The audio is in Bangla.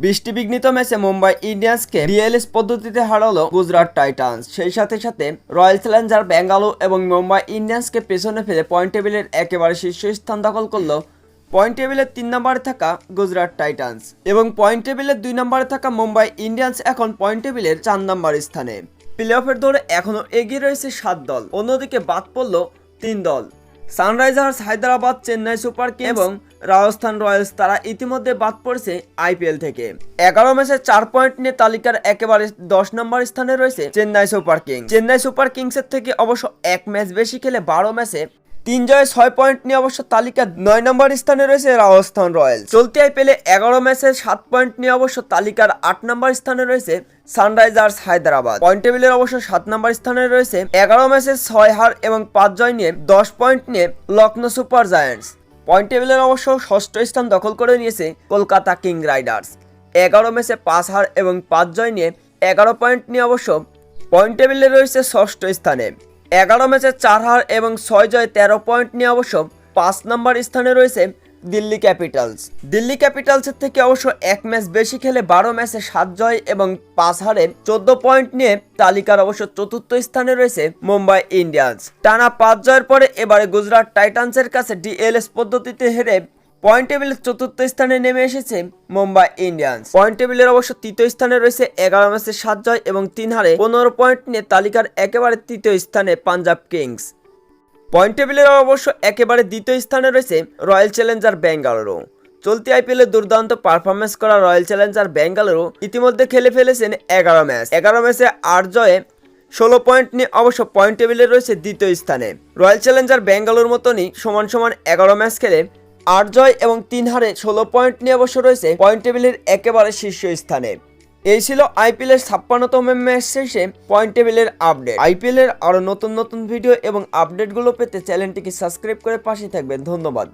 বৃষ্টি বিঘ্নিত ম্যাচে মুম্বাই ইন্ডিয়ান্সকে ডিএলএস পদ্ধতিতে হারালো গুজরাট টাইটান্স। সেই সাথে সাথে রয়্যাল চ্যালেঞ্জার বেঙ্গালুরু এবং মুম্বাই ইন্ডিয়ান্সকে পেছনে ফেলে পয়েন্ট টেবিলের একেবারে শীর্ষস্থান দখল করল পয়েন্ট টেবিলের তিন নম্বরে থাকা গুজরাট টাইটান্স এবং পয়েন্ট টেবিলের দুই নম্বরে থাকা মুম্বাই ইন্ডিয়ান্স এখন পয়েন্ট টেবিলের চার নম্বর স্থানে। প্লে অফের দৌড়ে এখনও এগিয়ে রয়েছে সাত দল। অন্যদিকে বাদ পড়ল তিন দল। Sunrisers, Hyderabad, Chennai Super Kings এবং রাজস্থান রয়্যালস তারা ইতিমধ্যে বাদ পড়েছে আইপিএল থেকে। এগারো ম্যাচে চার পয়েন্ট নিয়ে তালিকার একেবারে দশ নম্বর স্থানে রয়েছে Chennai super kings. Chennai super কিংসের থেকে অবশ্য এক ম্যাচ বেশি খেলে বারো ম্যাচে তিন জয়ে ছয় পয়েন্ট নিয়ে অবশ্য তালিকার নয় নম্বর স্থানে রয়েছে রাজস্থান রয়্যালস। চলতি আইপিএলে এগারো ম্যাচে সাত পয়েন্ট নিয়ে অবশ্য তালিকার আট নম্বর স্থানে রয়েছে সানরাইজার্স হায়দ্রাবাদ। পয়েন্ট টেবিলের অবশ্য সাত নম্বর স্থানে রয়েছে এগারো ম্যাচে ছয় হার এবং পাঁচ জয় নিয়ে দশ পয়েন্ট নিয়ে লখনৌ সুপার জায়ান্টস। পয়েন্ট টেবিলের অবশ্য ষষ্ঠ স্থান দখল করে নিয়েছে কলকাতা কিং রাইডার্স। এগারো ম্যাচে পাঁচ হার এবং পাঁচ জয় নিয়ে এগারো পয়েন্ট নিয়ে অবশ্য পয়েন্ট টেবিলে রয়েছে ষষ্ঠ স্থানে। এগারো ম্যাচে চার হার এবং ছয় জয় তেরো পয়েন্ট নিয়ে অবশ্য পাঁচ নম্বর স্থানে রয়েছে দিল্লি ক্যাপিটালস। দিল্লি ক্যাপিটালসের থেকে অবশ্য এক ম্যাচ বেশি খেলে বারো ম্যাচে সাত জয় এবং পাঁচ হারে চোদ্দ পয়েন্ট নিয়ে তালিকার অবশ্য চতুর্থ স্থানে রয়েছে মুম্বাই ইন্ডিয়ান্স। টানা পাঁচ জয়ের পরে এবারে গুজরাট টাইটান্সের কাছে ডিএলএস পদ্ধতিতে হেরে পয়েন্ট টেবিলের চতুর্থ স্থানে নেমে এসেছে মুম্বাই ইন্ডিয়ান্স। পয়েন্ট টেবিলের অবশ্য তৃতীয় স্থানে রয়েছে এগারো ম্যাচে সাত জয় এবং তিন হারে পনেরো পয়েন্ট নিয়ে তালিকার একেবারে তৃতীয় স্থানে পাঞ্জাব কিংস। পয়েন্ট টেবিলের অবশ্য একেবারে দ্বিতীয় স্থানে রয়েছে রয়্যাল চ্যালেঞ্জার বেঙ্গালুরু। চলতি আইপিএলে দুর্দান্ত পারফরমেন্স করা রয়্যাল চ্যালেঞ্জার বেঙ্গালুরু ইতিমধ্যে খেলে ফেলেছেন এগারো ম্যাচ। এগারো ম্যাচে আট জয়ে ষোলো পয়েন্ট নিয়ে অবশ্য পয়েন্ট টেবিলে রয়েছে দ্বিতীয় স্থানে। রয়্যাল চ্যালেঞ্জার বেঙ্গালুর মতনই সমান সমান এগারো ম্যাচ খেলে আট জয় এবং তিন হারে ষোলো পয়েন্ট নিয়ে অবশ্য রয়েছে পয়েন্ট টেবিলের একেবারে শীর্ষ স্থানে। এই ছিল আইপিএল এর ছাপ্পান্নতম ম্যাচ শেষে পয়েন্ট টেবিলের আপডেট আইপিএল এর আরও নতুন নতুন ভিডিও এবং আপডেটগুলো পেতে চ্যানেলটিকে সাবস্ক্রাইব করে পাশে থাকবেন। ধন্যবাদ।